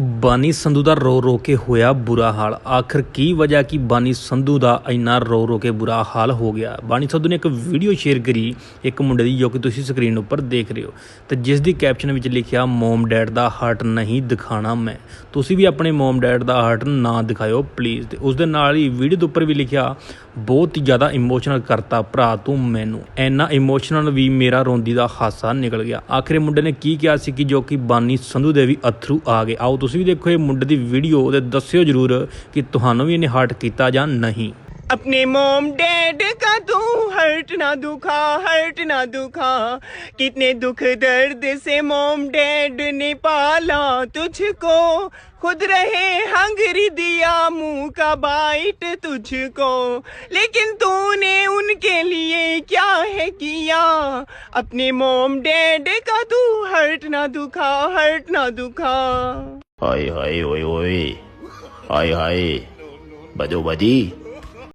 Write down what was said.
ਬਾਨੀ ਸੰਧੂ ਦਾ ਰੋ ਰੋ ਕੇ ਹੋਇਆ ਬੁਰਾ ਹਾਲ। ਆਖਰ ਕੀ ਵਜ੍ਹਾ ਕਿ ਬਾਨੀ ਸੰਧੂ ਦਾ ਇੰਨਾ ਰੋ ਰੋ ਕੇ ਬੁਰਾ ਹਾਲ ਹੋ ਗਿਆ? ਬਾਨੀ ਸੰਧੂ ਨੇ ਇੱਕ ਵੀਡੀਓ ਸ਼ੇਅਰ ਕਰੀ, ਇੱਕ ਮੁੰਡੇ ਦੀ, ਜੋ ਕਿ ਤੁਸੀਂ ਸਕਰੀਨ ਉੱਪਰ ਦੇਖ ਰਹੇ ਹੋ। ਤੇ ਜਿਸ ਦੀ ਕੈਪਸ਼ਨ ਵਿੱਚ ਲਿਖਿਆ, ਮਮ ਡੈਡ ਦਾ ਹਾਰਟ ਨਹੀਂ ਦਿਖਾਣਾ ਮੈਂ। ਤੁਸੀਂ ਵੀ ਆਪਣੇ ਮਮ ਡੈਡ ਦਾ ਹਾਰਟ ਨਾ ਦਿਖਾਇਓ ਪਲੀਜ਼ ਤੇ ਉਸ ਦੇ ਨਾਲ ਹੀ ਵੀਡੀਓ ਦੇ ਉੱਪਰ ਵੀ ਲਿਖਿਆ, ਬਹੁਤ ਹੀ ਜ਼ਿਆਦਾ ਇਮੋਸ਼ਨਲ ਕਰਤਾ ਭਰਾ ਤੂੰ ਮੈਨੂੰ। ਇੰਨਾ ਇਮੋਸ਼ਨਲ ਵੀ ਮੇਰਾ ਰੋਂਦੀ ਦਾ ਹਾਸਾ ਨਿਕਲ ਗਿਆ। ਆਖਰੇ ਮੁੰਡੇ ਨੇ ਕੀ ਕਿਹਾ ਸੀ ਕਿ ਜੋ ਕਿ ਬਾਨੀ ਸੰਧੂ ਦੇ ਵੀ ਅਥਰੂ ਆ ਗਏ। ਆਓ ਤੁਸੀਂ ਵੀ ਦੇਖੋ ਇਹ ਮੁੰਡੇ ਦੀ ਵੀਡੀਓ ਤੇ ਦੱਸਿਓ ਜਰੂਰ ਕਿ ਤੁਹਾਨੂੰ ਵੀ ਇਹਨੇ ਹਾਰਟ ਕੀਤਾ ਜਾਂ ਨਹੀਂ अपने मोम डैड का तू हर्ट ना दुखा हर्ट ना दुखा कितने दुख दर्द से मोम डैड ने पाला तुझको खुद रहे हंगरी दिया मुंह का बाइट तुझको लेकिन तूने उनके लिए क्या है किया अपने मोम डैड का तू हर्ट ना दुखा हर्ट ना दुखा हाय हाय ओए ओए हाय हाय बदो बदी